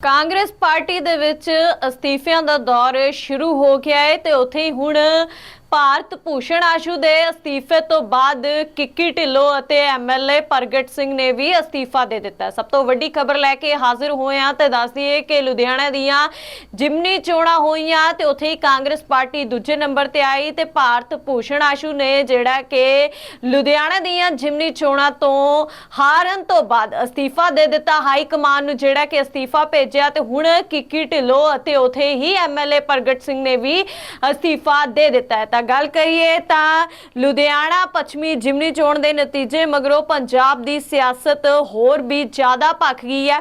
Congress party ਦੇ ਵਿੱਚ ਅਸਤੀਫਿਆਂ ਦਾ ਦੌਰ ਸ਼ੁਰੂ ਹੋ ਗਿਆ ਹੈ ਤੇ ਉੱਥੇ ਹੀ ਹੁਣ ਭਾਰਤ ਭੂਸ਼ਣ ਆਸ਼ੂ ਦੇ ਅਸਤੀਫੇ ਤੋਂ ਬਾਅਦ ਕਿੱਕੀ ਢਿੱਲੋ ਅਤੇ ਐਮਐਲਏ ਪ੍ਰਗਟ ਸਿੰਘ ਨੇ ਵੀ ਅਸਤੀਫਾ ਦੇ ਦਿੱਤਾ। ਸਭ ਤੋਂ ਵੱਡੀ ਖਬਰ ਲੈ ਕੇ ਹਾਜ਼ਰ ਹੋਏ ਆ ਤੇ ਦੱਸ ਦਈਏ ਕਿ ਲੁਧਿਆਣਾ ਦੀਆਂ ਜਿਮਨੀ ਚੋਣਾਂ ਹੋਈਆਂ ਤੇ ਉੱਥੇ ਹੀ ਕਾਂਗਰਸ ਪਾਰਟੀ ਦੂਜੇ ਨੰਬਰ ਤੇ ਆਈ ਤੇ ਭਾਰਤ ਭੂਸ਼ਣ ਆਸ਼ੂ ਨੇ ਜਿਹੜਾ ਕਿ ਲੁਧਿਆਣਾ ਦੀਆਂ ਜਿਮਨੀ ਚੋਣਾਂ ਤੋਂ ਹਾਰਨ ਤੋਂ ਬਾਅਦ ਅਸਤੀਫਾ ਦੇ ਦਿੱਤਾ। ਹਾਈ ਕਮਾਨ ਨੂੰ ਜਿਹੜਾ ਕਿ ਅਸਤੀਫਾ ਭੇਜਿਆ ਤੇ ਹੁਣ ਕਿੱਕੀ ਢਿੱਲੋ ਅਤੇ ਉੱਥੇ ਹੀ ਐਮਐਲਏ ਪ੍ਰਗਟ ਸਿੰਘ ਨੇ ਵੀ ਅਸਤੀਫਾ ਦੇ ਦਿੱਤਾ ਹੈ। ਤਾਂ ਗੱਲ ਕਰੀਏ ਤਾਂ ਲੁਧਿਆਣਾ ਪੱਛਮੀ ਜਿਮਨੀ ਚੋਣ ਦੇ ਨਤੀਜੇ ਮਗਰੋਂ ਪੰਜਾਬ ਦੀ ਸਿਆਸਤ ਹੋਰ ਵੀ ਜ਼ਿਆਦਾ ਭਖ ਗਈ ਹੈ।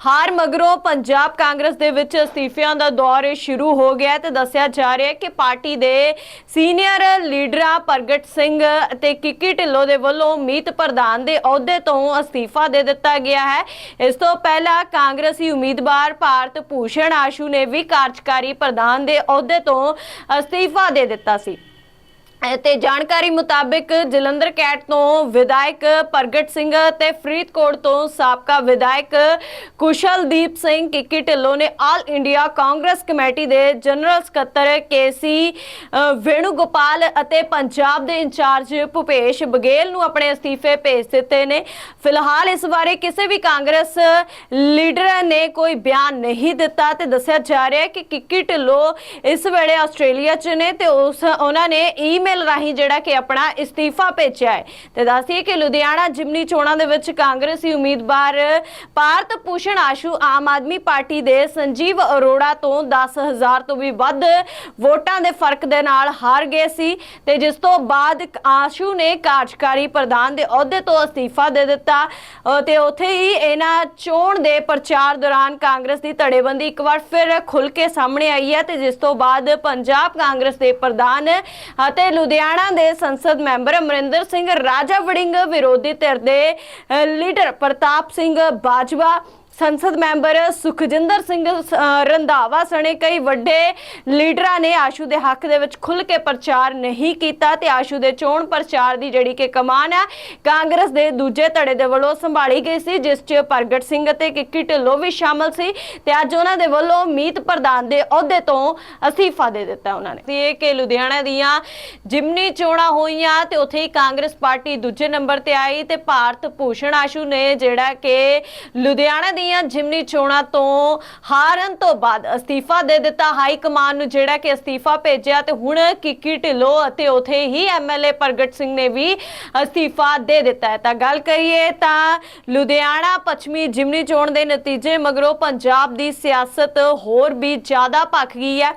ਹਾਰ ਮਗਰੋਂ ਪੰਜਾਬ ਕਾਂਗਰਸ ਦੇ ਵਿੱਚ ਅਸਤੀਫਿਆਂ ਦਾ ਦੌਰ ਸ਼ੁਰੂ ਹੋ ਗਿਆ ਹੈ ਤੇ ਦੱਸਿਆ ਜਾ ਰਿਹਾ ਹੈ ਕਿ ਪਾਰਟੀ ਦੇ ਸੀਨੀਅਰ ਲੀਡਰਾਂ ਪ੍ਰਗਟ ਸਿੰਘ ਅਤੇ ਕਿੱਕੀ ਢਿੱਲੋਂ ਦੇ ਵੱਲੋਂ ਮੀਤ ਪ੍ਰਧਾਨ ਦੇ ਅਹੁਦੇ ਤੋਂ ਅਸਤੀਫਾ ਦੇ ਦਿੱਤਾ ਗਿਆ ਹੈ। ਇਸ ਤੋਂ ਪਹਿਲਾਂ ਕਾਂਗਰਸੀ ਉਮੀਦਵਾਰ ਭਾਰਤ ਭੂਸ਼ਣ ਆਸ਼ੂ ਨੇ ਵੀ ਕਾਰਜਕਾਰੀ ਪ੍ਰਧਾਨ ਦੇ ਅਹੁਦੇ ਤੋਂ ਅਸਤੀਫਾ ਦੇ ਦਿੱਤਾ ਸੀ। ਤੇ ਜਾਣਕਾਰੀ ਮੁਤਾਬਕ ਜਲੰਧਰ ਕੈਟ ਤੋਂ ਵਿਧਾਇਕ ਪ੍ਰਗਟ ਸਿੰਘ ਤੇ ਫਰੀਦਕੋਟ ਤੋਂ ਸਾਬਕਾ ਵਿਧਾਇਕ ਕੁਸ਼ਲਦੀਪ ਸਿੰਘ ਕਿੱਕੀ ਢਿੱਲੋਂ ਨੇ ਆਲ ਇੰਡੀਆ ਕਾਂਗਰਸ ਕਮੇਟੀ ਦੇ ਜਨਰਲ ਸਕੱਤਰ ਕੇਸੀ ਅ, ਵੇਣੁਗੋਪਾਲ ਅਤੇ ਪੰਜਾਬ ਦੇ ਇੰਚਾਰਜ ਭੁਪੇਸ਼ ਬਗੇਲ ਨੂੰ ਆਪਣੇ ਅਸਤੀਫੇ ਭੇਜ ਦਿੱਤੇ ਨੇ। ਫਿਲਹਾਲ ਇਸ ਬਾਰੇ ਕਿਸੇ ਵੀ ਕਾਂਗਰਸ ਲੀਡਰ ਨੇ ਕੋਈ ਬਿਆਨ ਨਹੀਂ ਦਿੱਤਾ ਤੇ ਦੱਸਿਆ ਜਾ ਰਿਹਾ ਹੈ ਕਿ ਕਿੱਕੀ ਢਿੱਲੋਂ ਇਸ ਵੇਲੇ ਆਸਟ੍ਰੇਲੀਆ 'ਚ ਨੇ ਤੇ ਉਸ ਉਹਨਾਂ ਨੇ ਈਮੇਲ ਰਾਹੀਂ ਜਿਹੜਾ ਕਿ ਆਪਣਾ ਇਸਤੀਫਾ ਭੇਜਿਆ ਹੈ। ਤੇ ਦੱਸੀਏ ਕਿ ਲੁਧਿਆਣਾ ਜਿਮਨੀ ਚੋਣਾਂ ਦੇ ਵਿੱਚ ਕਾਂਗਰਸੀ ਉਮੀਦਵਾਰ ਭਾਰਤ ਭੂਸ਼ਣ ਆਸ਼ੂ ਆਮ ਆਦਮੀ ਪਾਰਟੀ ਦੇ ਸੰਜੀਵ ਅਰੋੜਾ ਤੋਂ 10000 ਤੋਂ ਵੀ ਵੱਧ ਵੋਟਾਂ ਦੇ ਫ਼ਰਕ ਦੇ ਨਾਲ ਹਾਰ ਗਏ ਸੀ ਤੇ ਜਿਸ ਤੋਂ ਬਾਅਦ ਆਸ਼ੂ ਨੇ ਕਾਰਜਕਾਰੀ ਪ੍ਰਧਾਨ ਦੇ ਅਹੁਦੇ ਤੋਂ ਅਸਤੀਫਾ ਦੇ ਦਿੱਤਾ। ਤੇ ਉੱਥੇ ਹੀ ਇਹਨਾਂ ਚੋਣ ਦੇ ਪ੍ਰਚਾਰ ਦੌਰਾਨ ਕਾਂਗਰਸ ਦੀ ਧੜੇਬੰਦੀ ਇੱਕ ਵਾਰ ਫਿਰ ਖੁੱਲ ਕੇ ਸਾਹਮਣੇ ਆਈ ਹੈ ਤੇ ਜਿਸ ਤੋਂ ਬਾਅਦ ਪੰਜਾਬ ਕਾਂਗਰਸ ਦੇ ਪ੍ਰਧਾਨ ਅਤੇ ਲੁਧਿਆਣਾ ਦੇ ਸੰਸਦ ਮੈਂਬਰ ਅਮਰਿੰਦਰ ਸਿੰਘ ਰਾਜਾ ਵੜਿੰਗ ਵਿਰੋਧੀ ਧਿਰ ਦੇ ਲੀਡਰ ਪ੍ਰਤਾਪ ਸਿੰਘ ਬਾਜਵਾ ਸੰਸਦ ਮੈਂਬਰ ਸੁਖਜਿੰਦਰ ਸਿੰਘ ਅ, ਰੰਧਾਵਾ ਸਣੇ ਕਈ ਵੱਡੇ ਲੀਡਰਾਂ ਨੇ ਆਸ਼ੂ ਦੇ ਹੱਕ ਦੇ ਵਿੱਚ ਖੁੱਲ ਕੇ ਪ੍ਰਚਾਰ ਨਹੀਂ ਕੀਤਾ ਤੇ ਆਸ਼ੂ ਦੇ ਚੋਣ ਪ੍ਰਚਾਰ ਦੀ ਜਿਹੜੀ ਕਿ ਕਮਾਨ ਹੈ ਕਾਂਗਰਸ ਦੇ ਦੂਜੇ ਧੜੇ ਦੇ ਵੱਲੋਂ ਸੰਭਾਲੀ ਗਈ ਸੀ ਜਿਸ 'ਚ ਪ੍ਰਗਟ ਸਿੰਘ ਅਤੇ ਕਿੱਕੀ ਢਿੱਲੋਂ ਵੀ ਸ਼ਾਮਲ ਸੀ ਤੇ ਅੱਜ ਉਹਨਾਂ ਦੇ ਵੱਲੋਂ ਮੀਤ ਪ੍ਰਧਾਨ ਦੇ ਅਹੁਦੇ ਤੋਂ ਅਸਤੀਫਾ ਦੇ ਦਿੱਤਾ ਉਹਨਾਂ ਨੇ। ਇਹ ਕਿ ਲੁਧਿਆਣਾ ਦੀਆਂ ਜਿਮਨੀ ਚੋਣਾਂ ਹੋਈਆਂ ਤੇ ਉੱਥੇ ਹੀ ਕਾਂਗਰਸ ਪਾਰਟੀ ਦੂਜੇ ਨੰਬਰ ਤੇ ਆਈ ਤੇ ਭਾਰਤ ਭੂਸ਼ਣ ਆਸ਼ੂ ਨੇ ਜਿਹੜਾ ਕਿ ਲੁਧਿਆਣਾ ਦੀ ਦੀਆਂ ਜਿਮਨੀ ਚੋਣਾਂ ਤੋਂ ਹਾਰਨ ਤੋਂ ਬਾਅਦ ਅਸਤੀਫਾ ਦੇ ਦਿੱਤਾ ਹਾਈ ਕਮਾਨ ਨੂੰ, ਜਿਹੜਾ ਕਿ ਅਸਤੀਫਾ ਭੇਜਿਆ ਤੇ ਹੁਣ ਕਿੱਕੀ ਢਿੱਲੋਂ ਅਤੇ ਉਥੇ ਹੀ ਐਮਐਲਏ ਪ੍ਰਗਟ ਸਿੰਘ ਨੇ ਵੀ ਅਸਤੀਫਾ ਦੇ ਦਿੱਤਾ ਹੈ। ਤਾਂ ਗੱਲ ਕਰੀਏ ਤਾਂ ਲੁਧਿਆਣਾ ਪੱਛਮੀ ਜਿਮਨੀ ਚੋਣ ਦੇ ਨਤੀਜੇ ਮਗਰੋਂ ਪੰਜਾਬ ਦੀ ਸਿਆਸਤ ਹੋਰ ਵੀ ਜ਼ਿਆਦਾ ਭਖ ਗਈ ਹੈ।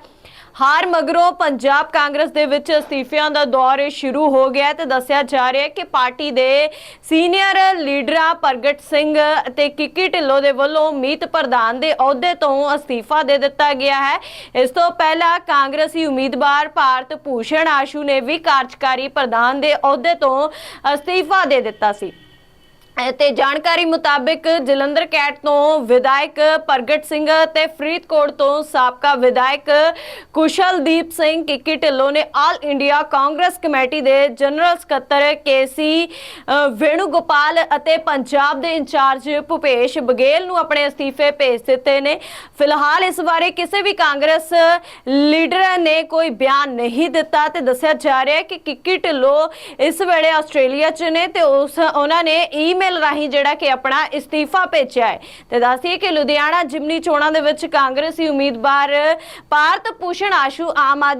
ਹਾਰ ਮਗਰੋਂ ਪੰਜਾਬ ਕਾਂਗਰਸ ਦੇ ਵਿੱਚ ਅਸਤੀਫਿਆਂ ਦਾ ਦੌਰ ਸ਼ੁਰੂ ਹੋ ਗਿਆ ਹੈ ਤੇ ਦੱਸਿਆ ਜਾ ਰਿਹਾ ਹੈ ਕਿ ਪਾਰਟੀ ਦੇ ਸੀਨੀਅਰ ਲੀਡਰਾਂ ਪ੍ਰਗਟ ਸਿੰਘ ਅਤੇ ਕਿੱਕੀ ਢਿੱਲੋਂ ਦੇ ਵੱਲੋਂ ਮੀਤ ਪ੍ਰਧਾਨ ਦੇ ਅਹੁਦੇ ਤੋਂ ਅਸਤੀਫਾ ਦੇ ਦਿੱਤਾ ਗਿਆ ਹੈ। ਇਸ ਤੋਂ ਪਹਿਲਾਂ ਕਾਂਗਰਸੀ ਉਮੀਦਵਾਰ ਭਾਰਤ ਭੂਸ਼ਣ ਆਸ਼ੂ ਨੇ ਵੀ ਕਾਰਜਕਾਰੀ ਪ੍ਰਧਾਨ ਦੇ ਅਹੁਦੇ ਤੋਂ ਅਸਤੀਫਾ ਦੇ ਦਿੱਤਾ ਸੀ। ਤੇ ਜਾਣਕਾਰੀ ਮੁਤਾਬਕ ਜਲੰਧਰ ਕੈਟ ਤੋਂ ਵਿਧਾਇਕ ਪ੍ਰਗਟ ਸਿੰਘ ਤੇ ਫਰੀਦਕੋਟ ਤੋਂ ਸਾਬਕਾ ਵਿਧਾਇਕ ਕੁਸ਼ਲਦੀਪ ਸਿੰਘ ਕਿੱਕੀ ਢਿੱਲੋਂ ਨੇ ਆਲ ਇੰਡੀਆ ਕਾਂਗਰਸ ਕਮੇਟੀ ਦੇ ਜਨਰਲ ਸਕੱਤਰ ਕੇਸੀ ਅ, ਵੇਣੁਗੋਪਾਲ ਅਤੇ ਪੰਜਾਬ ਦੇ ਇੰਚਾਰਜ ਭੁਪੇਸ਼ ਬਗੇਲ ਨੂੰ ਆਪਣੇ ਅਸਤੀਫੇ ਭੇਜ ਦਿੱਤੇ ਨੇ। ਫਿਲਹਾਲ ਇਸ ਬਾਰੇ ਕਿਸੇ ਵੀ ਕਾਂਗਰਸ ਲੀਡਰ ਨੇ ਕੋਈ ਬਿਆਨ ਨਹੀਂ ਦਿੱਤਾ ਤੇ ਦੱਸਿਆ ਜਾ ਰਿਹਾ ਹੈ ਕਿ ਕਿੱਕੀ ਢਿੱਲੋਂ ਇਸ ਵੇਲੇ ਆਸਟ੍ਰੇਲੀਆ 'ਚ ਨੇ ਤੇ ਉਸ ਉਹਨਾਂ ਨੇ ਈਮੇਲ ਰਾਹੀਂ ਜਿਹੜਾ ਕਿ ਆਪਣਾ ਇਸਤੀਫਾ ਭੇਜਿਆ ਹੈ। ਤੇ ਦੱਸਦੀਏ ਕਿ ਲੁਧਿਆਣਾ ਜਿਮਨੀ ਚੋਣਾਂ ਦੇ ਵਿੱਚ ਕਾਂਗਰਸੀ ਉਮੀਦਵਾਰ ਭਾਰਤ ਭੂਸ਼ਣ ਆਸ਼ੂ ਆਮ ਆਦਮੀ